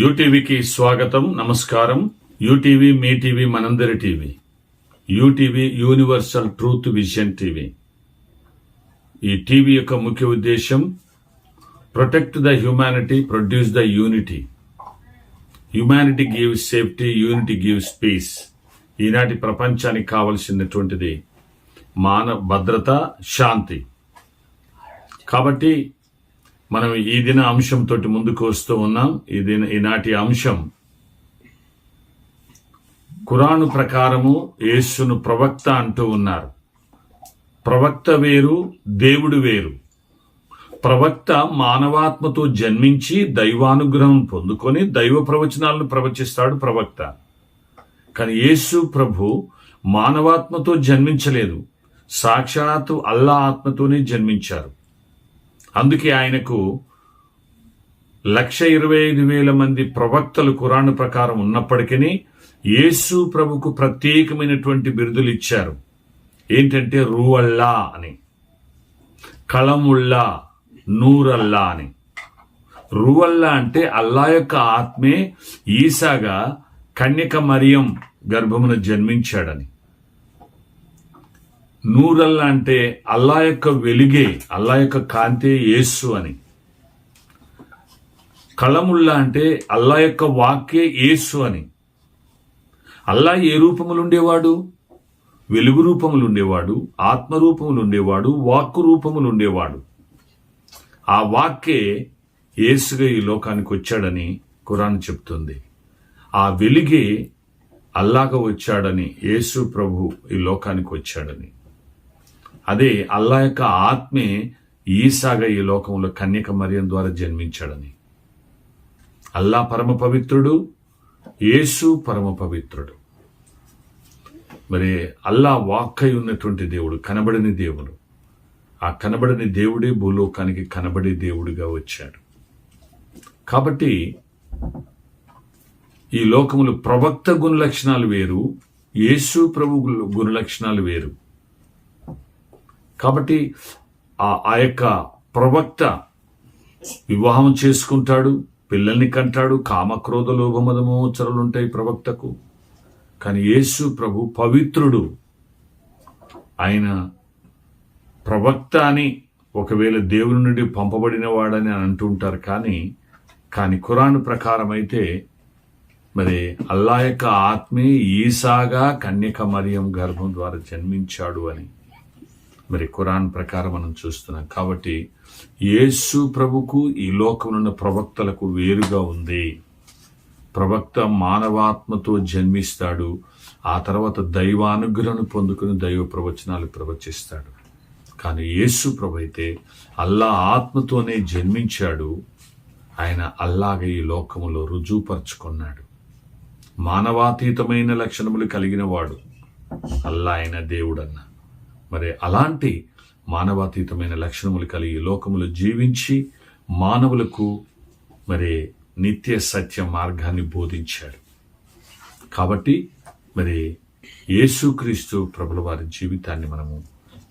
యూటీవీకి స్వాగతం నమస్కారం. యూటీవీ మీ టీవీ మనందరి TV. UTV universal truth vision TV. ఈ టీవీ యొక్క ముఖ్య ఉద్దేశం protect the humanity produce the unity humanity gives safety unity gives peace ఈనాటి ప్రపంచానికి కావలసినటువంటిది మానవ భద్రత శాంతి. కాబట్టి మనం ఈ దిన అంశంతో ముందుకు వస్తూ ఉన్నాం. ఈ దిన ఈనాటి అంశం ఖురాను ప్రకారము యేసును ప్రవక్త అంటూ ఉన్నారు. ప్రవక్త వేరు దేవుడు వేరు. ప్రవక్త మానవాత్మతో జన్మించి దైవానుగ్రహం పొందుకొని దైవ ప్రవచనాలను ప్రవచిస్తాడు ప్రవక్త. కానీ యేసు ప్రభు మానవాత్మతో జన్మించలేదు. సాక్షాత్తు అల్లా ఆత్మతోనే జన్మించారు. అందుకే ఆయనకు లక్ష ఇరవై ఐదు వేల మంది ప్రవక్తలు కురాను ప్రకారం ఉన్నప్పటికీ యేసు ప్రభుకు ప్రత్యేకమైనటువంటి బిరుదులు ఇచ్చారు. ఏంటంటే రూవల్లా అని కళముల్లా నూరల్లా అని. రువల్లా అంటే అల్లా యొక్క ఆత్మే ఈసాగా కన్యక మరియం గర్భమున జన్మించాడని. నూరల్లా అంటే అల్లా యొక్క వెలుగే అల్లా యొక్క కాంతే యేసు అని. కళముల్లా అంటే అల్లా యొక్క వాక్యే యేసు అని. అల్లా ఏ రూపములు ఉండేవాడు వెలుగు రూపములు ఉండేవాడు ఆత్మ రూపములు ఉండేవాడు వాక్కు రూపములు ఉండేవాడు ఆ వాక్యే యేసుగా ఈ లోకానికి వచ్చాడని ఖురాన్ చెప్తుంది. ఆ వెలుగే అల్లాగా వచ్చాడని యేసు ప్రభు ఈ లోకానికి వచ్చాడని అదే అల్లా యొక్క ఆత్మే ఈసాగా ఈ లోకంలో కన్యక మరియం ద్వారా జన్మించాడని. అల్లా పరమ పవిత్రుడు యేసు పరమ పవిత్రుడు. మరి అల్లా వాక్కై ఉన్నటువంటి దేవుడు కనబడని దేవుడు. ఆ కనబడని దేవుడే భూలోకానికి కనబడే దేవుడిగా వచ్చాడు. కాబట్టి ఈ లోకములు ప్రవక్త గుణ లక్షణాలు వేరు యేసు ప్రభు గుణ లక్షణాలు వేరు. కాబట్టి ఆ ఆ యొక్క ప్రవక్త వివాహం చేసుకుంటాడు పిల్లల్ని కంటాడు కామక్రోధ లోభమదమోచరలు ఉంటాయి ప్రవక్తకు. కానీ యేసు ప్రభు పవిత్రుడు. ఆయన ప్రవక్త అని ఒకవేళ దేవుని నుండి పంపబడిన వాడని అని అంటుంటారు కానీ కానీ ఖురాన్ ప్రకారం అయితే మరి అల్లా యొక్క ఆత్మే ఈసాగా కన్యక మరియం గర్భం ద్వారా జన్మించాడు అని. మరి ఖురాన్ ప్రకారం మనం చూస్తున్నాం. కాబట్టి యేసు ప్రభుకు ఈ లోకమున్న ప్రవక్తలకు వేరుగా ఉంది. ప్రవక్త మానవాత్మతో జన్మిస్తాడు. ఆ తర్వాత దైవానుగ్రహం పొందుకుని దైవ ప్రవచనాలు ప్రవచిస్తాడు. కానీ యేసు ప్రభు అయితే అల్లా ఆత్మతోనే జన్మించాడు. ఆయన అల్లాగ ఈ లోకములో రుజువుపరుచుకున్నాడు. మానవాతీతమైన లక్షణములు కలిగిన వాడు. అల్లా ఆయన దేవుడన్న. మరి అలాంటి మానవాతీతమైన లక్షణములు కలిగి లోకములు జీవించి మానవులకు మరి నిత్య సత్య మార్గాన్ని బోధించాడు. కాబట్టి మరి యేసుక్రీస్తు ప్రభుల వారి జీవితాన్ని మనము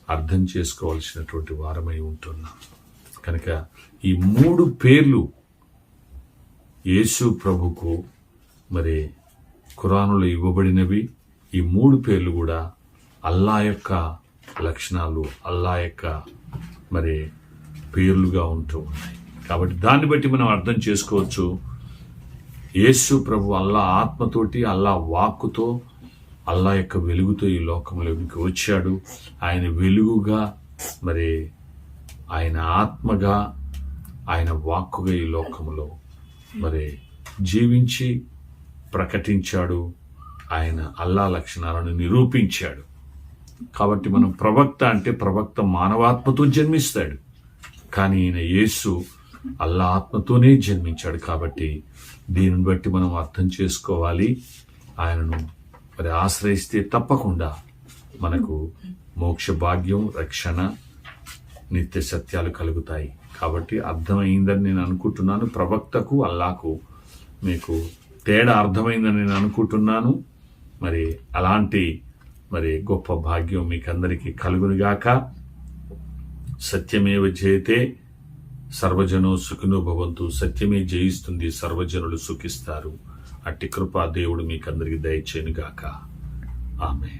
అర్థం చేసుకోవాల్సినటువంటి వారమై ఉంటున్నాం. కనుక ఈ మూడు పేర్లు యేసు ప్రభుకు మరి ఖురానులో ఇవ్వబడినవి. ఈ మూడు పేర్లు కూడా అల్లా యొక్క లక్షణాలు అల్లా యొక్క మరి పేర్లుగా ఉంటూ ఉన్నాయి. కాబట్టి దాన్ని బట్టి మనం అర్థం చేసుకోవచ్చు. యేసు ప్రభు అల్లా ఆత్మతోటి అల్లా వాక్కుతో అల్లా యొక్క వెలుగుతో ఈ లోకంలోకి వచ్చాడు. ఆయన వెలుగుగా మరి ఆయన ఆత్మగా ఆయన వాక్కుగా ఈ లోకములో మరి జీవించి ప్రకటించాడు. ఆయన అల్లా లక్షణాలను నిరూపించాడు. కాబట్టి మనం ప్రవక్త అంటే ప్రవక్త మానవాత్మతో జన్మిస్తాడు. కానీ ఈయన యేసు అల్లా ఆత్మతోనే జన్మించాడు కాబట్టి దీనిని బట్టి మనం అర్థం చేసుకోవాలి. ఆయనను మరి ఆశ్రయిస్తే తప్పకుండా మనకు మోక్ష భాగ్యం రక్షణ నిత్య సత్యాలు కలుగుతాయి. కాబట్టి అర్థమైందని నేను అనుకుంటున్నాను. ప్రవక్తకు అల్లాకు మీకు తేడా అర్థమైందని నేను అనుకుంటున్నాను. మరి అలాంటి మరి గొప్ప భాగ్యం మీకందరికీ కలుగునుగాక. సత్యమేవ జయతే సర్వజనో సుఖినో భవంతు. సత్యమే జయిస్తుంది సర్వజనులు సుఖిస్తారు. అట్టి కృపా దేవుడు మీకందరికీ దయచేయను గాక ఆమె